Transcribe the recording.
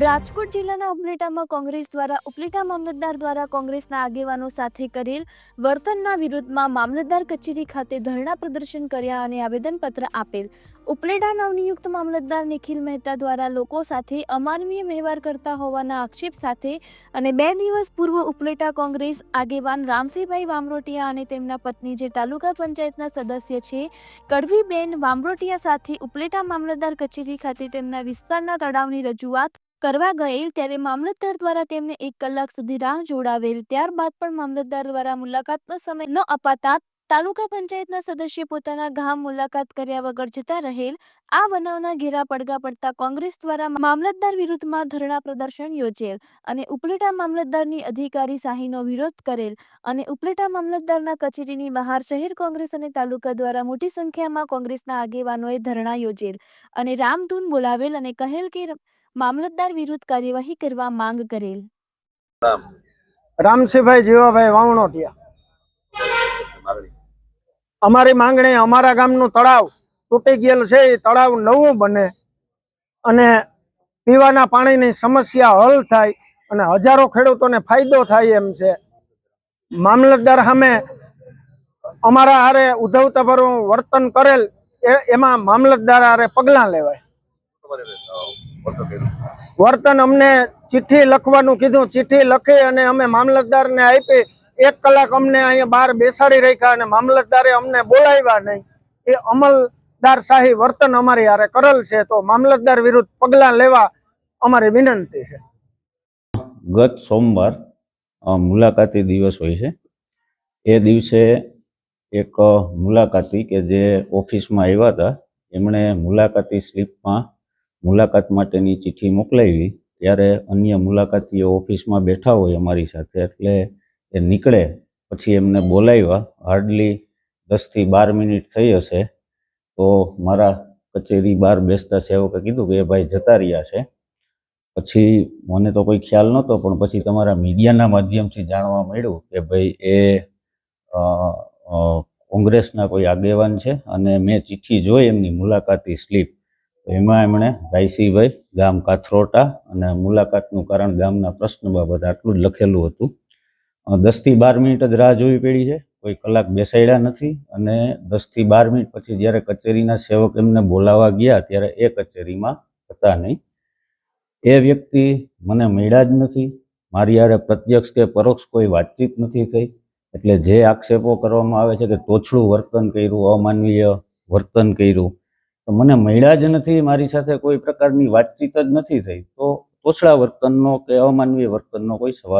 રાજકોટ જિલ્લાના ઉપલેટામાં કોંગ્રેસ દ્વારા, ઉપલેટા મામલતદાર દ્વારા કોંગ્રેસના આગેવાનો સાથે કરેલ વર્તનના વિરુદ્ધમાં મામલતદાર કચેરી ખાતે ધરણા પ્રદર્શન કર્યા અને આવેદનપત્ર આપેલ. ઉપલેટા નવનિયુક્ત મામલતદાર નિખિલ મહેતા દ્વારા લોકો સાથે અમાનવીય વ્યવહાર કરતા હોવાના આક્ષેપ સાથે અને બે દિવસ પૂર્વ ઉપલેટા કોંગ્રેસ આગેવાન રામસિંહભાઈ વામરોટિયા અને તેમના પત્ની જે તાલુકા પંચાયતના સદસ્ય છે, કડવીબેન વામરોટિયા સાથે ઉપલેટા મામલતદાર કચેરી ખાતે તેમના વિસ્તારના તળાવની રજૂઆત કરવા ગયેલ ત્યારે મામલતદાર દ્વારા તેમને એક કલાક સુધી રાહ જોડાવેલ. ત્યારબાદ પણ મામલતદાર દ્વારા મુલાકાતનો સમય ન અપાતા તાલુકા પંચાયતના સદસ્ય પોતાના ગામ મુલાકાત કર્યા વગર જતા રહેલ. આ બનાવના ઘેરા પડઘા પડતા કોંગ્રેસ દ્વારા મામલતદાર વિરુદ્ધમાં ધરણા પ્રદર્શન યોજેલ અને ઉપલેટા મામલતદારની અધિકારી શાહીનો વિરોધ કરેલ અને ઉપલેટા મામલતદારના કચેરીની બહાર શહેર કોંગ્રેસ અને તાલુકા દ્વારા મોટી સંખ્યામાં કોંગ્રેસના આગેવાનોએ ધરણા યોજેલ અને રામધૂન બોલાવેલ અને કહેલ કે મામલતદાર વિરુદ્ધ કાર્યવાહી કરવા માંગ કરેલ. રામસિંહભાઈ જીવાભાઈ વાવણોટિયા અમારી માંગણી અમારા ગામનું તળાવ તૂટી ગયેલ છે, એ તળાવ નવું બને અને પીવાના પાણીની સમસ્યા હલ થાય અને હજારો ખેડૂતોને ફાયદો થાય એમ છે. મામલતદાર સામે અમારા હારે ઉધવતાભરું વર્તન કરેલ એમાં મામલતદાર હારે પગલાં લેવાય. વર્તન અમને ચિઠ્ઠી લખવાનું કીધું. ચિઠ્ઠી લખી અને અમે મામલતદારને આપી. એક કલાક અમને અહીંયા બહાર બેસાડી રાખ્યા અને મામલતદારે અમને બોલાવ્યા નહીં. એ અમલદાર શાહી વર્તન અમારી હારે કરેલ છે. તો મામલતદાર વિરુદ્ધ પગલાં લેવા અમારી વિનંતી છે. ગત સોમવાર મુલાકાતી દિવસ હોય છે. એ દિવસે એક મુલાકાતી કે જે ઓફિસમાં આવ્યા હતા એમણે મુલાકાતી સ્લીપમાં મુલાકાત માટેની ચિઠ્ઠી મોકલાવી, ત્યારે અન્ય મુલાકાતીઓ ઓફિસમાં બેઠા હોય અમારી સાથે, એટલે એ નીકળે, પછી એમને બોલાવ્યા. હાર્ડલી દસથી બાર મિનિટ થઈ હશે, તો મારા કચેરી બહાર બેસતા સેવકે કીધું કે, એ ભાઈ જતા રહ્યા છે. પછી મને તો કોઈ ખ્યાલ નહોતો, પણ પછી તમારા મીડિયાના માધ્યમથી જાણવા મળ્યું કે ભાઈ એ કોંગ્રેસના કોઈ આગેવાન છે, અને મેં ચિઠ્ઠી જોઈ એમની મુલાકાતી સ્લીપ. એમાં એમણે રાયસીભાઈ ગામ કાથરોટા અને મુલાકાતનું કારણ ગામના પ્રશ્ન બાબત આટલું જ લખેલું હતું. દસથી બાર મિનિટ જ રાહ જોવી પડી છે. કોઈ કલાક બેસાડ્યા નથી અને દસથી બાર મિનિટ પછી જ્યારે કચેરીના સેવક એમને બોલાવવા ગયા ત્યારે એ કચેરીમાં હતા નહીં. એ વ્યક્તિ, મને મળ્યા જ નથી. મારી હારે પ્રત્યક્ષ કે પરોક્ષ કોઈ વાતચીત નથી થઈ. એટલે જે આક્ષેપો કરવામાં આવે છે કે તોછડું વર્તન કર્યું, અમાનવીય વર્તન કર્યું તો મને મળ્યા જ નથી, મારી સાથે કોઈ પ્રકારની વાતચીત જ નથી થઈ. તો તોછડા વર્તનનો કે અમાનવીય વર્તનનો કોઈ સવાલ